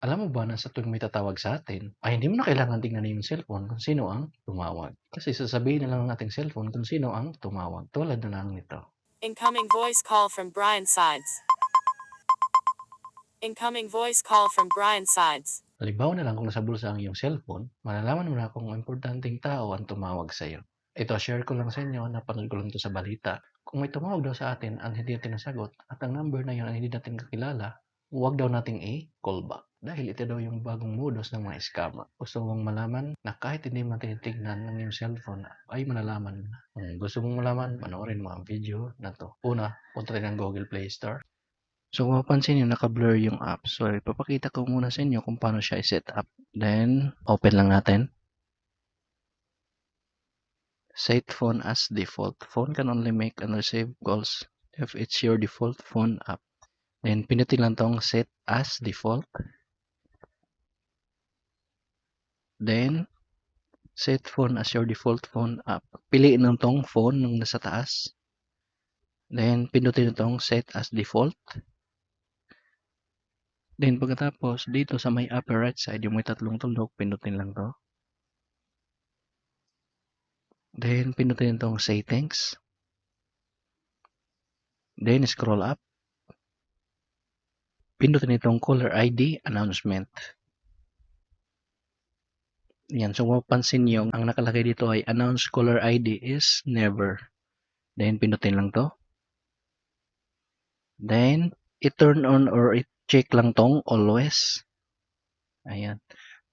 Alam mo ba na sa tuwing may tatawag sa atin, ay hindi mo na kailangan tingnan yung cellphone kung sino ang tumawag. Kasi sasabihin na lang ng ating cellphone kung sino ang tumawag. Tulad na lang nito. Incoming voice call from Brian Sides. Incoming voice call from Brian Sides. Halimbawa na lang kung nasa bulsa ang iyong cellphone, malalaman mo na kung importanteng tao ang tumawag sa iyo. Ito, share ko lang sa inyo, napanood ko lang ito sa balita. Kung may tumawag daw sa atin at hindi natin nasagot at ang number na yun ay hindi natin kakilala, huwag daw nating i-call back. Dahil ito daw yung bagong modus ng mga scammer. Gusto mong malaman na kahit hindi mo tinitignan ng iyong cellphone ay malalaman na. Kung gusto mong malaman, panoorin mo ang video na to. Una, punta tayo ng Google Play Store. So kung mapansin nyo, naka-blur yung app. So ipapakita ko muna sa inyo kung paano siya i-set up. Then, open lang natin. Set phone as default. Phone can only make and receive calls if it's your default phone app. Then, pinutin lang tong set as default. Then, set phone as your default phone app. Piliin lang tong phone nung nasa taas. Then, pinutin tong set as default. Then, pagkatapos, dito sa may upper right side, yung may tatlong tuldok, pinutin lang to. Then, pinutin tong settings. Then, scroll up. Pindutin itong caller ID announcement. Yan. So, mapapansin nyo, ang nakalagay dito ay announce caller ID is never. Then, pinutin lang to. Then, i-turn on or i-check lang tong always. Ayan.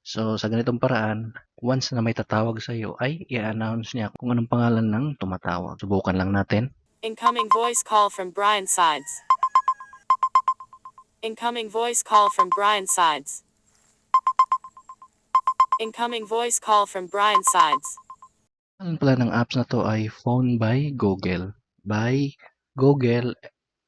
So, sa ganitong paraan, once na may tatawag sa iyo, ay i-announce niya kung anong pangalan ng tumatawag. Subukan lang natin. Incoming voice call from Brian Sides. Incoming voice call from Brian Sides. Incoming voice call from Brian Sides. Ang pala ng apps na to ay Phone by Google. By Google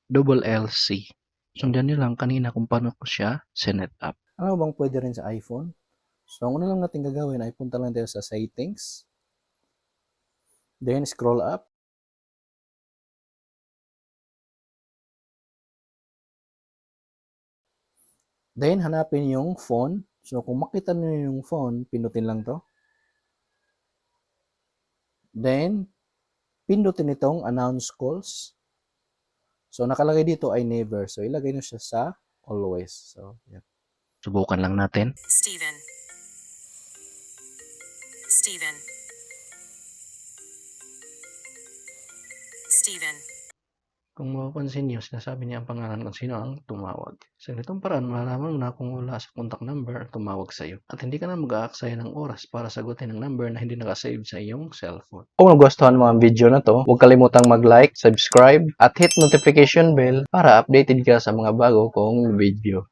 double LC. Sundan nyo lang kanina kung paano ko siya sinet up. Ano bang pwede rin sa iPhone? So, ang una lang natin gagawin ay punta lang tayo sa settings. Then, scroll up. Then, hanapin yung phone. So, kung makita niyo yung phone, pinutin lang to. Then, pindutin itong announce calls. So, nakalagay dito ay never. So, ilagay nyo siya sa always. So, yan. Subukan lang natin. Steven. Steven. Steven. Kung mapapansin nyo, sinasabi niya ang pangalan kung sino ang tumawag. Sa ganitong paraan, malalaman mo na kung wala sa contact number tumawag sa iyo. At hindi ka na mag-aaksaya ng oras para sagutin ang number na hindi nakasave sa iyong cellphone. Kung nagustuhan mo ang video na to, huwag kalimutang mag-like, subscribe, at hit notification bell para updated ka sa mga bago kong video.